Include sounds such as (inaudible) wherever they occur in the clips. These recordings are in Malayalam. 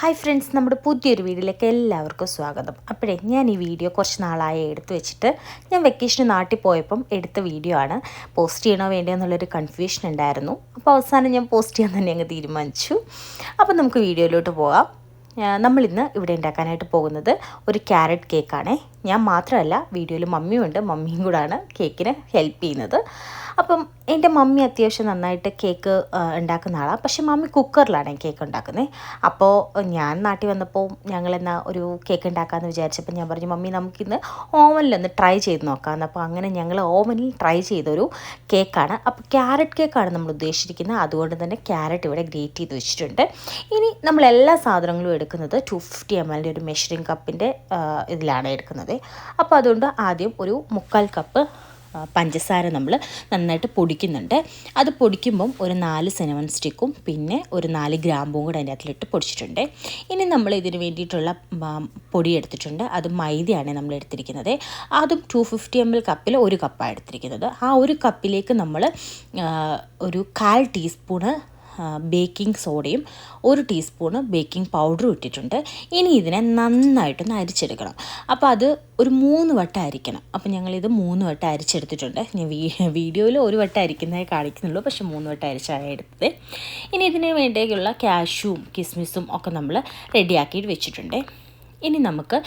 ഹായ് ഫ്രണ്ട്സ് നമ്മുടെ പുതിയൊരു വീഡിയോയിലേക്ക് എല്ലാവർക്കും സ്വാഗതം. അപ്പോഴേ ഞാൻ ഈ വീഡിയോ കുറച്ച് നാളായി എടുത്തു വെച്ചിട്ട് ഞാൻ വെക്കേഷന് നാട്ടിൽ പോയപ്പം എടുത്ത വീഡിയോ ആണ്. പോസ്റ്റ് ചെയ്യണോ വേണ്ടോ എന്നുള്ളൊരു കൺഫ്യൂഷൻ ഉണ്ടായിരുന്നു. അപ്പോൾ അവസാനം ഞാൻ പോസ്റ്റ് ചെയ്യാൻ തന്നെ അങ്ങ് തീരുമാനിച്ചു. അപ്പോൾ നമുക്ക് വീഡിയോയിലോട്ട് പോകാം. നമ്മളിന്ന് ഇവിടെ ഉണ്ടാക്കാനായിട്ട് പോകുന്നത് ഒരു ക്യാരറ്റ് കേക്കാണേ ഞാൻ മാത്രമല്ല വീഡിയോയിൽ മമ്മിയുണ്ട്. മമ്മിയും കൂടാണ് കേക്കിന് ഹെൽപ്പ് ചെയ്യുന്നത്. അപ്പം എന്റെ മമ്മി അത്യാവശ്യം നന്നായിട്ട് കേക്ക് ഉണ്ടാക്കുന്ന ആളാണ് പക്ഷേ മമ്മി കുക്കറിലാണ് കേക്ക് ഉണ്ടാക്കുന്നത് അപ്പോൾ ഞാൻ നാട്ടിൽ വന്നപ്പോൾ ഞങ്ങളെന്നാ ഒരു കേക്ക് ഉണ്ടാക്കാമെന്ന് വിചാരിച്ചപ്പോൾ ഞാൻ പറഞ്ഞു മമ്മി നമുക്കിന്ന് ഓവനിലൊന്ന് ട്രൈ ചെയ്ത് നോക്കാമെന്ന് അപ്പോൾ അങ്ങനെ ഞങ്ങൾ ഓവനിൽ ട്രൈ ചെയ്തൊരു കേക്കാണ്. അപ്പോൾ ക്യാരറ്റ് കേക്കാണ് നമ്മൾ ഉദ്ദേശിച്ചിരിക്കുന്നത്. അതുകൊണ്ട് തന്നെ ക്യാരറ്റ് ഇവിടെ ഗ്രേറ്റ് ചെയ്ത് വെച്ചിട്ടുണ്ട്. ഇനി നമ്മൾ എല്ലാ സാധനങ്ങളും എടുക്കുന്നത് ടു ഫിഫ്റ്റി എം എല്ലിന്റെ ഒരു മെഷറിംഗ് കപ്പിന്റെ ഇതിലാണ് എടുക്കുന്നത്. അപ്പോൾ അതുകൊണ്ട് ആദ്യം ഒരു മുക്കാൽ കപ്പ് പഞ്ചസാര നമ്മൾ നന്നായിട്ട് പൊടിക്കുന്നുണ്ട്. അത് പൊടിക്കുമ്പം ഒരു നാല് സിനമൺ സ്റ്റിക്കും പിന്നെ ഒരു നാല് ഗ്രാമ്പും കൂടെ അതിന്റെ അകത്തിലിട്ട് പൊടിച്ചിട്ടുണ്ട്. ഇനി നമ്മൾ ഇതിന് വേണ്ടിയിട്ടുള്ള പൊടി എടുത്തിട്ടുണ്ട്. അത് മൈദയാണ് നമ്മൾ എടുത്തിരിക്കുന്നത്. അതും ടു ഫിഫ്റ്റി എം എൽ കപ്പിൽ ഒരു കപ്പാണ് എടുത്തിരിക്കുന്നത്. ആ ഒരു കപ്പിലേക്ക് നമ്മൾ ഒരു കാൽ ടീസ്പൂണ് ബേക്കിംഗ് സോഡയും ഒരു ടീസ്പൂണ് ബേക്കിംഗ് പൗഡറും ഇട്ടിട്ടുണ്ട്. ഇനി ഇതിനെ നന്നായിട്ടൊന്ന് അരിച്ചെടുക്കണം. അപ്പോൾ അത് ഒരു മൂന്ന് വട്ടം അരിക്കണം. അപ്പോൾ ഞങ്ങളിത് മൂന്ന് വട്ടം അരിച്ചെടുത്തിട്ടുണ്ട്. ഞാൻ വീഡിയോയിൽ ഒരു വട്ടം അരിക്കുന്നതേ കാണിക്കുന്നുള്ളൂ. പക്ഷേ മൂന്ന് വട്ടം അരിച്ചാണ് എടുത്തത്. ഇനി ഇതിന് വേണ്ടിയുള്ള ക്യാഷും കിസ്മിസും ഒക്കെ നമ്മൾ റെഡിയാക്കിയിട്ട് വെച്ചിട്ടുണ്ട്. ഇനി നമുക്ക്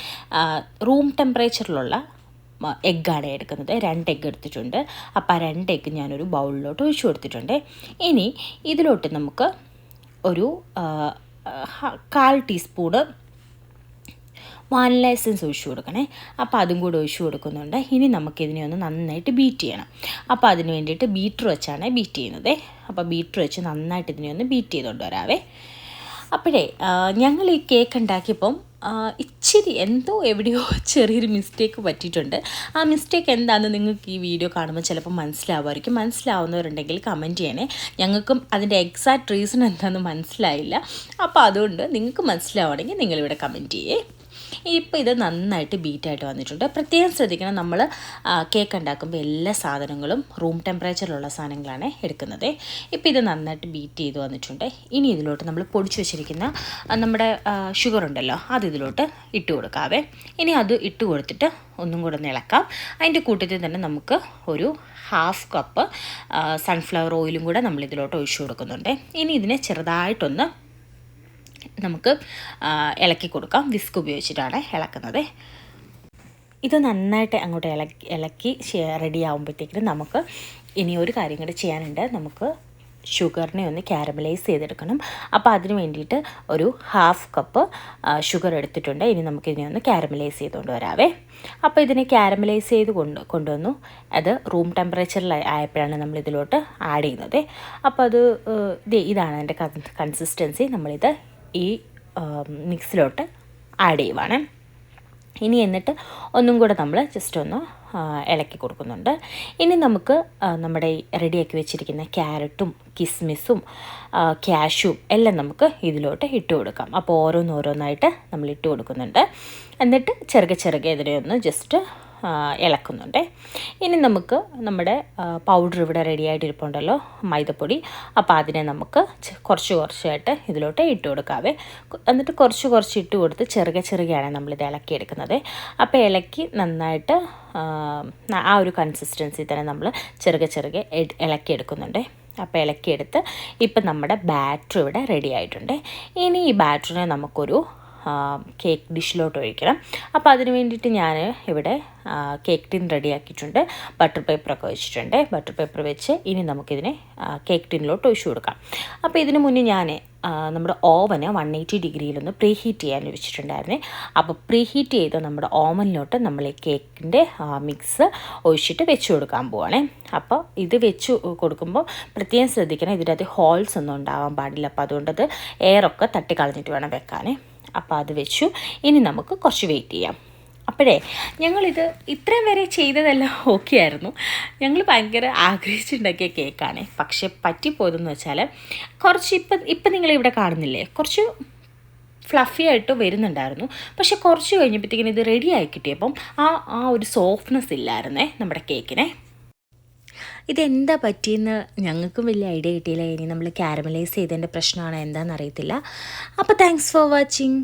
റൂം ടെമ്പറേച്ചറിലുള്ള എഗ്ഗാണ് എടുക്കുന്നത്. രണ്ട് എഗ്ഗ് എടുത്തിട്ടുണ്ട്. അപ്പോൾ ആ രണ്ട് എഗ്ഗ് ഞാനൊരു ബൗളിലോട്ട് ഒഴിച്ചു കൊടുത്തിട്ടുണ്ട്. ഇനി ഇതിലോട്ട് നമുക്ക് ഒരു കാൽ ടീസ്പൂണ് വാനില എസൻസ് ഒഴിച്ചു കൊടുക്കണേ. അപ്പോൾ അതും കൂടെ ഒഴിച്ചു കൊടുക്കുന്നുണ്ട്. ഇനി നമുക്കിതിനെ ഒന്ന് നന്നായിട്ട് ബീറ്റ് ചെയ്യണം. അപ്പോൾ അതിന് വേണ്ടിയിട്ട് ബീറ്റർ വെച്ചാണ് ബീറ്റ് ചെയ്യുന്നത്. അപ്പോൾ ബീറ്റർ വെച്ച് നന്നായിട്ട് ഇതിനെ ഒന്ന് ബീറ്റ് ചെയ്തുകൊണ്ട് വരാവേ. അപ്പോഴേ ഞങ്ങൾ ഈ കേക്ക് ഉണ്ടാക്കിയപ്പം ഇച്ചിരി എന്തോ എവിടെയോ (laughs) ചെറിയൊരു മിസ്റ്റേക്ക് പറ്റിയിട്ടുണ്ട്. ആ മിസ്റ്റേക്ക് എന്താണെന്ന് നിങ്ങൾക്ക് ഈ വീഡിയോ കാണുമ്പോൾ ചിലപ്പോൾ മനസ്സിലാവുമായിരിക്കും. മനസ്സിലാവുന്നവരുണ്ടെങ്കിൽ കമന്റ് ചെയ്യണേ. ഞങ്ങൾക്കും അതിന്റെ എക്സാക്ട് റീസൺ എന്താണെന്ന് മനസ്സിലായില്ല. അപ്പോൾ അതുകൊണ്ട് നിങ്ങൾക്ക് മനസ്സിലാവുകയാണെങ്കിൽ നിങ്ങളിവിടെ കമന്റ് ചെയ്യേ. ഇപ്പോൾ ഇത് നന്നായിട്ട് ബീറ്റായിട്ട് വന്നിട്ടുണ്ട്. പ്രത്യേകം ശ്രദ്ധിക്കണം നമ്മൾ കേക്ക് ഉണ്ടാക്കുമ്പോൾ എല്ലാ സാധനങ്ങളും റൂം ടെമ്പറേച്ചറിലുള്ള സാധനങ്ങളാണ് എടുക്കുന്നത്. ഇപ്പോൾ ഇത് നന്നായിട്ട് ബീറ്റ് ചെയ്ത് വന്നിട്ടുണ്ട്. ഇനി ഇതിലോട്ട് നമ്മൾ പൊടിച്ചു വെച്ചിരിക്കുന്ന നമ്മുടെ ഷുഗർ ഉണ്ടല്ലോ അത് ഇതിലോട്ട് ഇട്ട് കൊടുക്കാവേ. ഇനി അത് ഇട്ട് കൊടുത്തിട്ട് ഒന്നും കൂടെ ഒന്ന് ഇളക്കാം. അതിന്റെ കൂട്ടത്തിൽ തന്നെ നമുക്ക് ഒരു ഹാഫ് കപ്പ് സൺഫ്ലവർ ഓയിലും കൂടെ നമ്മൾ ഇതിലോട്ട് ഒഴിച്ചു കൊടുക്കുന്നുണ്ട്. ഇനി ഇതിനെ ചെറുതായിട്ടൊന്ന് നമുക്ക് ഇളക്കി കൊടുക്കാം. വിസ്ക് ഉപയോഗിച്ചിട്ടാണ് ഇളക്കുന്നത്. ഇത് നന്നായിട്ട് അങ്ങോട്ട് ഇളക്കി ഇളക്കി റെഡി ആകുമ്പോഴത്തേക്കിനും നമുക്ക് ഇനി ഒരു കാര്യം കൂടി ചെയ്യാനുണ്ട്. നമുക്ക് ഷുഗറിനെ ഒന്ന് ക്യാരമലൈസ് ചെയ്തെടുക്കണം. അപ്പോൾ അതിന് വേണ്ടിയിട്ട് ഒരു ഹാഫ് കപ്പ് ഷുഗർ എടുത്തിട്ടുണ്ട്. ഇനി നമുക്കിതിനെ ഒന്ന് ക്യാരമലൈസ് ചെയ്തുകൊണ്ട് വരാവേ. അപ്പോൾ ഇതിനെ ക്യാരമലൈസ് ചെയ്ത് കൊണ്ട് കൊണ്ടുവന്നു. അത് റൂം ടെമ്പറേച്ചറിൽ ആയപ്പോഴാണ് നമ്മൾ ഇതിലോട്ട് ആഡ് ചെയ്യുന്നത്. അപ്പോൾ അത് ഇതാണ് അതിന്റെ കൺസിസ്റ്റൻസി നമ്മളിത് ഈ മിക്സിലോട്ട് ആഡ് ചെയ്യുവാണ്. ഇനി എന്നിട്ട് ഒന്നും കൂടെ നമ്മൾ ജസ്റ്റ് ഒന്ന് ഇളക്കി കൊടുക്കുന്നുണ്ട്. ഇനി നമുക്ക് നമ്മുടെ റെഡിയാക്കി വെച്ചിരിക്കുന്ന ക്യാരറ്റും കിസ്മിസും ക്യാഷും എല്ലാം നമുക്ക് ഇതിലോട്ട് ഇട്ട് കൊടുക്കാം. അപ്പോൾ ഓരോന്നോരോന്നായിട്ട് നമ്മൾ ഇട്ട് കൊടുക്കുന്നുണ്ട്. എന്നിട്ട് ചെറുകെ ചെറുകെ ഇതിനെ ഒന്ന് ജസ്റ്റ് ഇളക്കുന്നുണ്ട്. ഇനി നമുക്ക് നമ്മുടെ പൗഡർ ഇവിടെ റെഡി ആയിട്ട് ഇരിപ്പുണ്ടല്ലോ മൈദപ്പൊടി. അപ്പോൾ അതിനെ നമുക്ക് കുറച്ച് കുറച്ചായിട്ട് ഇതിലോട്ട് ഇട്ട് കൊടുക്കാവേ. എന്നിട്ട് കുറച്ച് കുറച്ച് ഇട്ട് കൊടുത്ത് ചെറുകെ ചെറുകയാണ് നമ്മളിത് ഇളക്കിയെടുക്കുന്നത്. അപ്പോൾ ഇളക്കി നന്നായിട്ട് ആ, ഒരു കൺസിസ്റ്റൻസി തന്നെ നമ്മൾ ചെറുകെ ചെറുകെ ഇളക്കിയെടുക്കുന്നുണ്ട്. അപ്പോൾ ഇളക്കിയെടുത്ത് ഇപ്പം നമ്മുടെ ബാറ്റർ ഇവിടെ റെഡി ആയിട്ടുണ്ട്. ഇനി ഈ ബാറ്ററിനെ നമുക്കൊരു കേക്ക് ഡിഷിലോട്ട് ഒഴിക്കണം അപ്പോൾ അതിന് വേണ്ടിയിട്ട് ഞാൻ ഇവിടെ കേക്ക് ടിൻ റെഡിയാക്കിയിട്ടുണ്ട്. ബട്ടർ പേപ്പറൊക്കെ വെച്ചിട്ടുണ്ട്. ബട്ടർ പേപ്പർ വെച്ച് ഇനി നമുക്കിതിനെ കേക്ക് ടിന്നിലോട്ട് ഒഴിച്ചു കൊടുക്കാം. അപ്പോൾ ഇതിന് മുന്നേ ഞാൻ നമ്മുടെ ഓവന് വൺ എയ്റ്റി ഡിഗ്രിയിലൊന്ന് പ്രീ ഹീറ്റ് ചെയ്യാൻ വെച്ചിട്ടുണ്ടായിരുന്നേ. അപ്പോൾ പ്രീ ഹീറ്റ് ചെയ്ത് നമ്മുടെ ഓവനിലോട്ട് നമ്മൾ ഈ കേക്കിന്റെ മിക്സ് ഒഴിച്ചിട്ട് വെച്ച് കൊടുക്കാൻ പോവാണേ. അപ്പോൾ ഇത് വെച്ച് കൊടുക്കുമ്പോൾ പ്രത്യേകം ശ്രദ്ധിക്കണം ഇതിന്റെ അത് ഹോൾസ് ഒന്നും ഉണ്ടാവാൻ പാടില്ല. അപ്പോൾ അതുകൊണ്ടത് എയറൊക്കെ തട്ടിക്കളഞ്ഞിട്ട് വേണം വെക്കാനേ. അപ്പോൾ അത് വെച്ചു. ഇനി നമുക്ക് കുറച്ച് വെയിറ്റ് ചെയ്യാം. അപ്പോഴേ ഞങ്ങളിത് ഇത്രയും വരെ ചെയ്തതെല്ലാം ഓക്കെ ആയിരുന്നു. ഞങ്ങൾ ഭയങ്കര ആഗ്രഹിച്ചുണ്ടാക്കിയ കേക്കാണ് പക്ഷെ പറ്റിപ്പോയതെന്ന് വെച്ചാൽ കുറച്ച് ഇപ്പം ഇപ്പം നിങ്ങളിവിടെ കാണുന്നില്ലേ? കുറച്ച് ഫ്ലഫി ആയിട്ട് വരുന്നുണ്ടായിരുന്നു. പക്ഷെ കുറച്ച് കഴിഞ്ഞപ്പോഴത്തേക്കിനും ഇത് റെഡി ആയി കിട്ടിയപ്പം ആ ആ ഒരു സോഫ്റ്റ്നെസ് ഇല്ലായിരുന്നേ നമ്മുടെ കേക്കിനെ ഇതെന്താ പറ്റിയെന്ന് ഞങ്ങൾക്കും വലിയ ഐഡിയ കിട്ടിയില്ല. ഇനി നമ്മൾ കാരമലൈസ് ചെയ്തതിന്റെ പ്രശ്നമാണ് എന്താണെന്ന് അറിയത്തില്ല. അപ്പോൾ താങ്ക്സ് ഫോർ വാച്ചിങ്